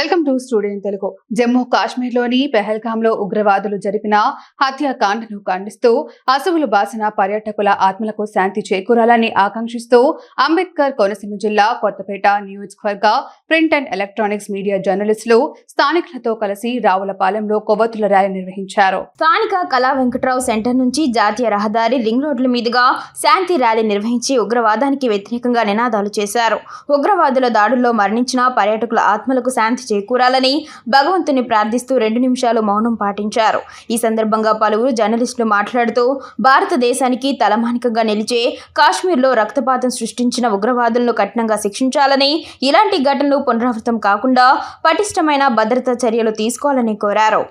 Welcome to studio Telugu. Jammu కాశ్మీర్లోని పెహల్గాంలో ఉగ్రవాదులు జరిపిన హత్యాకాండను ఖండిస్తూ అసువులు బాసిన పర్యాటకుల ఆత్మలకు శాంతి చేకూరాలని ఆకాంక్షిస్తూ అంబేద్కర్ కోనసీమ జిల్లా కొత్తపేట నియోజకవర్గ ప్రింట్ అండ్ ఎలక్ట్రానిక్స్ మీడియా జర్నలిస్టులు స్థానికులతో కలిసి రావులపాలెంలో కొవ్వొత్తుల ర్యాలీ నిర్వహించారు. స్థానిక కళా వెంకట్రావు సెంటర్ నుంచి జాతీయ రహదారి రింగ్ రోడ్ల మీదుగా శాంతి ర్యాలీ నిర్వహించి ఉగ్రవాదానికి వ్యతిరేకంగా నినాదాలు చేశారు. ఉగ్రవాదుల దాడుల్లో మరణించిన పర్యాటకుల ఆత్మలకు శాంతి చేకూరాలని భగవంతుని ప్రార్థిస్తూ రెండు నిమిషాలు మౌనం పాటించారు. ఈ సందర్భంగా పలువురు జర్నలిస్టులు మాట్లాడుతూ భారతదేశానికి తలమానికంగా నిలిచే కాశ్మీర్లో రక్తపాతం సృష్టించిన ఉగ్రవాదులను కఠినంగా శిక్షించాలని ఇలాంటి ఘటనలు పునరావృతం కాకుండా పటిష్టమైన భద్రతా చర్యలు తీసుకోవాలని కోరారు.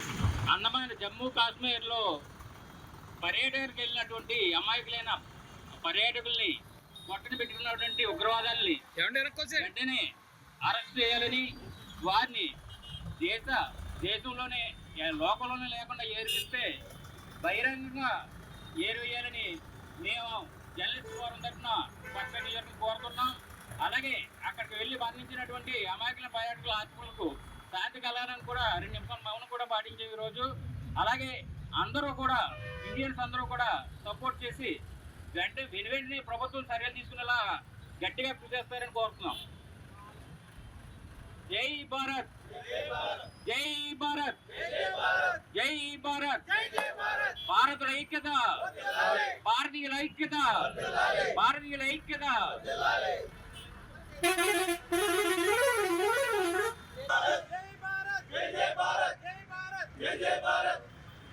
అందమైన జమ్మూ కాశ్మీర్లో పర్యాటకులకు వెళ్ళినటువంటి అమాయకులైన పర్యాటకుల్ని పొట్టన పెట్టుకున్నటువంటి ఉగ్రవాదాలని వెంటనే అరెస్ట్ చేయాలని వారిని దేశ దేశంలోనే లోకంలోనే లేకుండా ఏరిపిస్తే బహిరంగంగా ఏరివేయాలని మేము జర్నలిస్ట్ ఫోరం తరఫున పక్క కోరుతున్నాం. అలాగే అక్కడికి వెళ్ళి బంధించినటువంటి అమాయకుల పర్యాటకుల ఆత్మలకు శాంతి కలగాలని కూడా రెండు నిమిషాలు మౌనం కూడా పాటించే రోజు అలాగే అందరూ కూడా ఇండియన్స్ అందరూ కూడా సపోర్ట్ చేసి వెంట వెను వెంటనే ప్రభుత్వం చర్యలు తీసుకునేలా గట్టిగా కృషి చేస్తారని కోరుతున్నాం. జై భారత్. జై భారత్. జై భారత్. భారతుల ఐక్యత. భారతీయుల ఐక్యత. భారతీయుల ఐక్యత.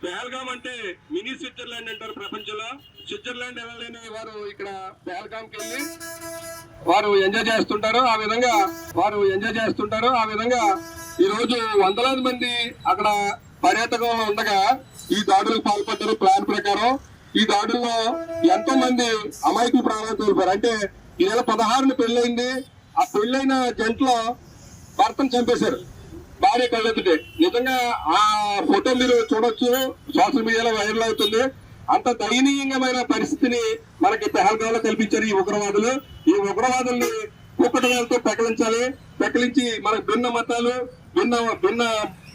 పెహల్గాం అంటే మినీ స్విట్జర్లాండ్ అంటారు ప్రపంచంలో. స్విట్జర్లాండ్ వెళ్ళలేని వారు ఇక్కడ పెహల్గాంకి వెళ్ళి వారు ఎంజాయ్ చేస్తుంటారు ఆ విధంగా వారు ఎంజాయ్ చేస్తుంటారు ఆ విధంగా ఈ రోజు వందలాది మంది అక్కడ పర్యాటకంలో ఉండగా ఈ దాడులకు పాల్పడ్డారు ప్లాన్ ప్రకారం. ఈ దాడుల్లో ఎంతో మంది అమాయకులు ప్రాణాలు కోల్పోయారు. అంటే ఈ నెల పదహారున పెళ్ళైంది ఆ పెళ్ళైన జంటలో భర్తను చంపేశారు. భార్య కళ్ళెత్తుటే. నిజంగా ఆ ఫోటో మీరు చూడొచ్చు. సోషల్ మీడియాలో వైరల్ అవుతుంది. అంత దయనీయంగా పరిస్థితిని మనకి పెహల్గాంలో కల్పించారు ఈ ఉగ్రవాదులు. ఈ ఉగ్రవాదుల్ని కుక్కటగాలతో పెకలించాలి. పెకలించి మనకు భిన్న మతాలు భిన్న భిన్న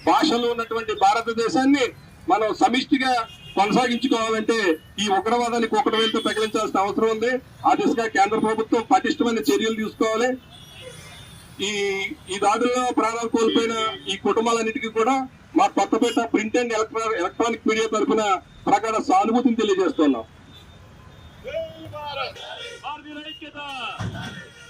భాషలు ఉన్నటువంటి భారతదేశాన్ని మనం సమిష్టిగా కొనసాగించుకోవాలంటే ఈ ఉగ్రవాదాన్ని కుక్కటవేలతో ప్రకటించాల్సిన అవసరం ఉంది. ఆ దిశగా కేంద్ర ప్రభుత్వం పటిష్టమైన చర్యలు తీసుకోవాలి. ఈ ఈ దాడుల్లో ప్రాణాలు కోల్పోయిన ఈ కుటుంబాలన్నిటికీ కూడా మా Kothapeta print and electro electronic media తరఫున ప్రగాఢ సానుభూతిని తెలియజేస్తున్నాం.